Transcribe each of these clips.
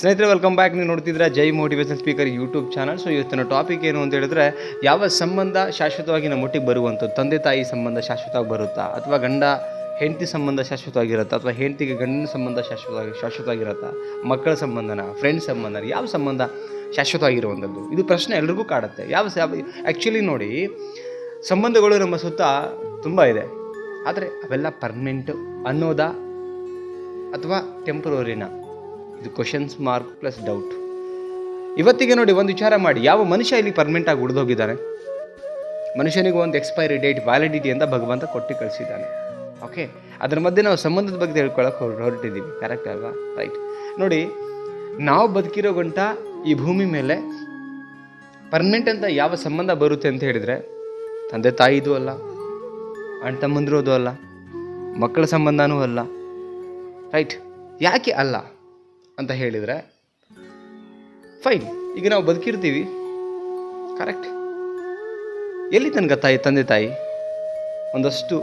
ಸ್ನೇಹಿತರೆ welcome back ನೀವು ನೋಡ್ತಿದ್ರೆ Jai motivation speaker YouTube channel so ಇವತ್ತಿನ ಟಾಪಿಕ್ ಏನು ಅಂತ ಹೇಳಿದ್ರೆ, ಯಾವ ಸಂಬಂಧ ಶಾಶ್ವತವಾಗಿ ನಮ್ಮ ನಮ್ಮೊಟ್ಟಿಗೆ ಬರುವಂಥದ್ದು? ತಂದೆ, ತಾಯಿ ಸಂಬಂಧ ಶಾಶ್ವತವಾಗಿ ಬರುತ್ತಾ? ಅಥವಾ ಗಂಡ, ಹೆಂಡತಿ ಸಂಬಂಧ ಶಾಶ್ವತವಾಗಿರುತ್ತಾ? ಅಥವಾ ಹೆಂಡತಿಗೆ ಗಂಡನ ಸಂಬಂಧ ಶಾಶ್ವತವಾಗಿ, ಶಾಶ್ವತವಾಗಿರುತ್ತಾ? ಮಕ್ಕಳ ಸಂಬಂಧನ ಫ್ರೆಂಡ್ ಸಂಬಂಧನ, ಯಾವ ಸಂಬಂಧ ಶಾಶ್ವತವಾಗಿರುವಂಥದ್ದು? ಇದು ಪ್ರಶ್ನೆ ಎಲ್ರಿಗೂ ಕಾಡುತ್ತೆ. ಯಾವ ಆ್ಯಕ್ಚುಲಿ ನೋಡಿ, ಸಂಬಂಧಗಳು ನಮ್ಮ ಸುತ್ತ ತುಂಬ ಇದೆ. ಆದರೆ ಅವೆಲ್ಲ ಪರ್ಮನೆಂಟು ಅನ್ನೋದಾ? ಅಥವಾ ಟೆಂಪ್ರವರಿನ ಇದು ಕ್ವಶನ್ಸ್ ಮಾರ್ಕ್ ಪ್ಲಸ್ ಡೌಟ್ ಇವತ್ತಿಗೆ ನೋಡಿ ಒಂದು ವಿಚಾರ ಮಾಡಿ, ಯಾವ ಮನುಷ್ಯ ಇಲ್ಲಿ ಪರ್ಮನೆಂಟ್ ಆಗಿ ಉಳಿದೋಗಿದ್ದಾನೆ ಮನುಷ್ಯನಿಗೆ ಒಂದು ಎಕ್ಸ್ಪೈರಿ ಡೇಟ್ ವ್ಯಾಲಿಡಿಟಿ ಅಂತ ಭಗವಂತ ಕೊಟ್ಟು ಕಳಿಸಿದ್ದಾನೆ. ಓಕೆ ಅದರ ಮಧ್ಯೆ ನಾವು ಸಂಬಂಧದ ಬಗ್ಗೆ ತಿಳ್ಕೊಳ್ಳೋಕೆ ಹೊರ ಹೊರಟಿದ್ದೀವಿ ಕರೆಕ್ಟ್ ಅಲ್ವಾ? ರೈಟ್ ನೋಡಿ, ನಾವು ಬದುಕಿರೋ ಗಂಟ ಈ ಭೂಮಿ ಮೇಲೆ ಪರ್ಮನೆಂಟ್ ಅಂತ ಯಾವ ಸಂಬಂಧ ಬರುತ್ತೆ ಅಂತ ಹೇಳಿದರೆ, ತಂದೆ ತಾಯಿದು ಅಲ್ಲ, ಅಣ್ಣ ತಮ್ಮಂದಿರೋದು ಅಲ್ಲ, ಮಕ್ಕಳ ಸಂಬಂಧನೂ ಅಲ್ಲ. ರೈಟ್ ಯಾಕೆ ಅಲ್ಲ? ಅಂತ ಹೇಳಿದರೆ ಫೈನ್ ಈಗ ನಾವು ಬದುಕಿರ್ತೀವಿ. ಕರೆಕ್ಟ್ ಎಲ್ಲಿ ತನಕ ತಾಯಿ, ತಂದೆ ತಾಯಿ? ಒಂದಷ್ಟು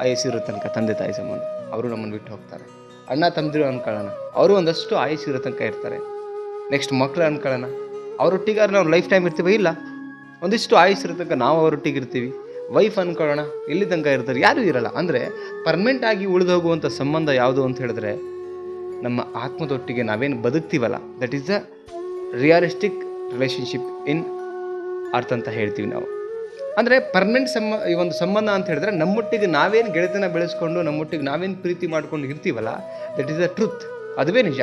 ಆಯಸ್ಸಿರೋ ತನಕ ತಂದೆ ತಾಯಿ ಸಂಬಂಧ. ಅವರು ನಮ್ಮನ್ನು ಬಿಟ್ಟು ಹೋಗ್ತಾರೆ. ಅಣ್ಣ ತಮ್ಮದಿರು ಅನ್ಕೊಳ್ಳೋಣ. ಅವರು ಒಂದಷ್ಟು ಆಯಸ್ಸಿರೋ ತನಕ ಇರ್ತಾರೆ. ನೆಕ್ಸ್ಟ್ ಮಕ್ಕಳು ಅನ್ಕೊಳ್ಳೋಣ. ಅವರೊಟ್ಟಿಗಾದ್ರೆ ನಾವು ಲೈಫ್ ಟೈಮ್ ಇರ್ತೀವಿ ಇಲ್ಲ? ಒಂದಿಷ್ಟು ಆಯಸ್ಸಿರೋ ತನಕ ನಾವು ಅವರೊಟ್ಟಿಗೆ ಇರ್ತೀವಿ. ವೈಫ್ ಅನ್ಕೊಳ್ಳೋಣ. ಎಲ್ಲಿ ತನಕ ಇರ್ತಾರೆ? ಯಾರೂ ಇರಲ್ಲ. ಅಂದರೆ ಪರ್ಮನೆಂಟ್ ಆಗಿ ಉಳಿದು ಹೋಗುವಂಥ ಸಂಬಂಧ ಯಾವುದು ಅಂತ ಹೇಳಿದ್ರೆ ನಮ್ಮ ಆತ್ಮದೊಟ್ಟಿಗೆ ನಾವೇನು ಬದುಕ್ತೀವಲ್ಲ that is the realistic relationship in ಅರ್ಥ ಅಂತ ಹೇಳ್ತೀವಿ ನಾವು. ಅಂದರೆ ಪರ್ಮನೆಂಟ್ ಸಂಬ, ಈ ಒಂದು ಸಂಬಂಧ ಅಂತ ಹೇಳಿದ್ರೆ ನಮ್ಮೊಟ್ಟಿಗೆ ನಾವೇನು ಗೆಳೆತನ ಬೆಳೆಸ್ಕೊಂಡು, ನಮ್ಮೊಟ್ಟಿಗೆ ನಾವೇನು ಪ್ರೀತಿ ಮಾಡ್ಕೊಂಡು ಇರ್ತೀವಲ್ಲ ದಟ್ ಈಸ್ ದ ಟ್ರೂತ್ ಅದುವೇ ನಿಜ.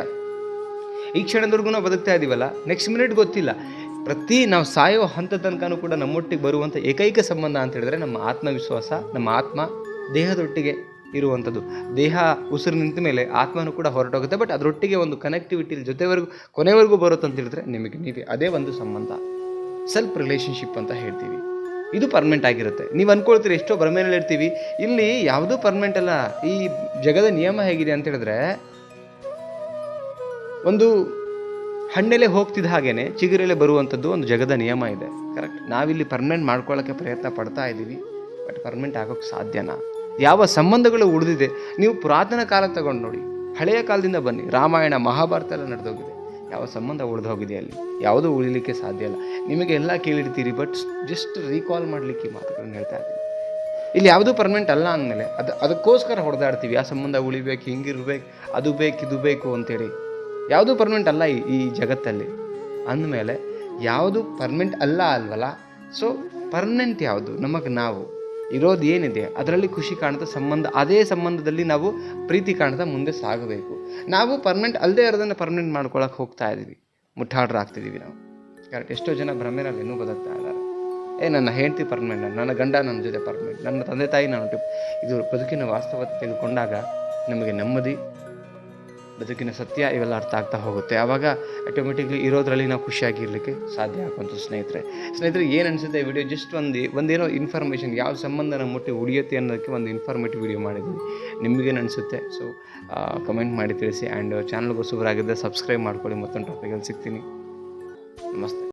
ಈ ಕ್ಷಣದವರೆಗೂ ನಾವು ಬದುಕ್ತಾ ಇದ್ದೀವಲ್ಲ ನೆಕ್ಸ್ಟ್ ಮಿನಿಟ್ ಗೊತ್ತಿಲ್ಲ. ಪ್ರತಿ ನಾವು ಸಾಯೋ ಹಂತ ತನಕನೂ ಕೂಡ ನಮ್ಮೊಟ್ಟಿಗೆ ಬರುವಂಥ ಏಕೈಕ ಸಂಬಂಧ ಅಂತ ಹೇಳಿದ್ರೆ ನಮ್ಮ ಆತ್ಮವಿಶ್ವಾಸ, ನಮ್ಮ ಆತ್ಮ ದೇಹದೊಟ್ಟಿಗೆ ಇರುವಂಥದ್ದು. ದೇಹ ಉಸಿರು ನಿಂತ ಮೇಲೆ ಆತ್ಮನೂ ಕೂಡ ಹೊರಟೋಗುತ್ತೆ. ಬಟ್ ಅದರೊಟ್ಟಿಗೆ ಒಂದು ಕನೆಕ್ಟಿವಿಟಿ ಜೊತೆವರೆಗೂ, ಕೊನೆವರೆಗೂ ಬರುತ್ತೆ ಅಂತ ಹೇಳಿದ್ರೆ ನಿಮಗೆ ನೀವೇ ಅದೇ ಒಂದು ಸಂಬಂಧ. ಸೆಲ್ಫ್ ರಿಲೇಷನ್ಶಿಪ್ ಅಂತ ಹೇಳ್ತೀವಿ. ಇದು ಪರ್ಮನೆಂಟ್ ಆಗಿರುತ್ತೆ. ನೀವು ಅನ್ಕೊಳ್ತೀರಿ ಎಷ್ಟೋ ಭ್ರಮೆಯಲ್ಲಿ ಇರ್ತೀವಿ. ಇಲ್ಲಿ ಯಾವುದೂ ಪರ್ಮನೆಂಟ್ ಅಲ್ಲ. ಈ ಜಗದ ನಿಯಮ ಹೇಗಿದೆ ಅಂತ ಹೇಳಿದ್ರೆ, ಒಂದು ಹಣ್ಣೆಲೆ ಹೋಗ್ತಿದ್ದ ಹಾಗೇನೆ ಚಿಗುರೆಲೆ ಬರುವಂಥದ್ದು ಒಂದು ಜಗದ ನಿಯಮ ಇದೆ. ಕರೆಕ್ಟ್ ನಾವಿಲ್ಲಿ ಪರ್ಮನೆಂಟ್ ಮಾಡ್ಕೊಳ್ಳೋಕ್ಕೆ ಪ್ರಯತ್ನ ಪಡ್ತಾ ಇದ್ದೀವಿ. ಬಟ್ ಪರ್ಮನೆಂಟ್ ಆಗೋಕ್ಕೆ ಸಾಧ್ಯನಾ? ಯಾವ ಸಂಬಂಧಗಳು ಉಳಿದಿದೆ, ನೀವು ಪುರಾತನ ಕಾಲ ತಗೊಂಡು ನೋಡಿ. ಹಳೆಯ ಕಾಲದಿಂದ ಬನ್ನಿ. ರಾಮಾಯಣ, ಮಹಾಭಾರತ ಎಲ್ಲ ನಡೆದೋಗಿದೆ. ಯಾವ ಸಂಬಂಧ ಉಳಿದು ಹೋಗಿದೆ ಅಲ್ಲಿ? ಯಾವುದೂ ಉಳಿಲಿಕ್ಕೆ ಸಾಧ್ಯ ಇಲ್ಲ. ನಿಮಗೆ ಎಲ್ಲ ಕೇಳಿರ್ತೀರಿ ಬಟ್ ಜಸ್ಟ್ ರೀಕಾಲ್ ಮಾಡಲಿಕ್ಕೆ ಮಾತುಗಳನ್ನು ಹೇಳ್ತಾ ಇದ್ದೀನಿ. ಇಲ್ಲಿ ಯಾವುದೂ ಪರ್ಮನೆಂಟ್ ಅಲ್ಲ ಅಂದಮೇಲೆ ಅದು, ಅದಕ್ಕೋಸ್ಕರ ಹೊಡೆದಾಡ್ತೀವಿ. ಆ ಸಂಬಂಧ ಉಳಿಬೇಕು, ಹಿಂಗಿರ್ಬೇಕು, ಅದು ಬೇಕು, ಇದು ಬೇಕು ಅಂತೇಳಿ. ಯಾವುದೂ ಪರ್ಮನೆಂಟ್ ಅಲ್ಲ ಈ ಈ ಜಗತ್ತಲ್ಲಿ. ಅಂದಮೇಲೆ, ಯಾವುದು ಪರ್ಮನೆಂಟ್ ಅಲ್ಲ ಅಲ್ವಲ್ಲ? ಸೊ ಪರ್ಮನೆಂಟ್ ಯಾವುದು? ನಮಗೆ ನಾವು. ಇರೋದು ಏನಿದೆ, ಅದರಲ್ಲಿ ಖುಷಿ ಕಾಣ್ತಾ ಸಂಬಂಧ, ಅದೇ ಸಂಬಂಧದಲ್ಲಿ ನಾವು ಪ್ರೀತಿ ಕಾಣ್ತಾ ಮುಂದೆ ಸಾಗಬೇಕು. ನಾವು ಪರ್ಮನೆಂಟ್ ಅಲ್ಲದೆ ಇರೋದನ್ನು ಪರ್ಮನೆಂಟ್ ಮಾಡ್ಕೊಳಕ್ಕೆ ಹೋಗ್ತಾ ಇದ್ದೀವಿ ಮುಟ್ಟಾಡ್ರು ಆಗ್ತಿದ್ದೀವಿ ನಾವು. ಕರೆಕ್ಟ್ ಎಷ್ಟೋ ಜನ ಭ್ರಮೆನಲ್ಲಿ ಇನ್ನೂ ಬದುಕ್ತಾ ಇದ್ದಾರೆ. ಏ, ನನ್ನ ಹೆಂಡತಿ ಪರ್ಮನೆಂಟ್ ನನ್ನ ಗಂಡ ನನ್ನ ಜೊತೆ ಪರ್ಮನೆಂಟ್ ನನ್ನ ತಂದೆ ತಾಯಿ ಒಟ್ಟಿಗೆ ಇದು ಬದುಕಿನ ವಾಸ್ತವತೆ ತೆಗೆದುಕೊಂಡಾಗ ನಮಗೆ ನೆಮ್ಮದಿ ಬದುಕಿನ ಸತ್ಯ ಇವೆಲ್ಲ ಅರ್ಥ ಆಗ್ತಾ ಹೋಗುತ್ತೆ. ಆವಾಗ ಆಟೋಮೆಟಿಕ್ಲಿ ಇರೋದ್ರಲ್ಲಿ ನಾವು ಖುಷಿಯಾಗಿರ್ಲಿಕ್ಕೆ ಸಾಧ್ಯ ಆಗುವಂಥ ಸ್ನೇಹಿತರೆ. ಸ್ನೇಹಿತರೆ, ಏನು ಅನಿಸುತ್ತೆ ವಿಡಿಯೋ ಜಸ್ಟ್ ಒಂದು, ಒಂದೇನೋ ಇನ್ಫಾರ್ಮೇಷನ್ ಯಾವ ಸಂಬಂಧ ನಮ್ಮ ಮುಟ್ಟಿ ಉಳಿಯುತ್ತೆ ಅನ್ನೋದಕ್ಕೆ ಒಂದು ಇನ್ಫಾರ್ಮೇಟಿವ್ ವಿಡಿಯೋ ಮಾಡಿದ್ದೀನಿ. ನಿಮಗೇನು ಅನಿಸುತ್ತೆ? ಸೊ ಕಮೆಂಟ್ ಮಾಡಿ ತಿಳಿಸಿ. ಆ್ಯಂಡ್ ಚಾನಲ್ಗೆ ಹೊಸಬರಾಗಿದ್ದರೆ ಸಬ್ಸ್ಕ್ರೈಬ್ ಮಾಡ್ಕೊಳ್ಳಿ. ಮತ್ತೊಂದು ಟಾಪಿಕಲ್ಲಿ ಸಿಗ್ತೀನಿ. ನಮಸ್ತೆ.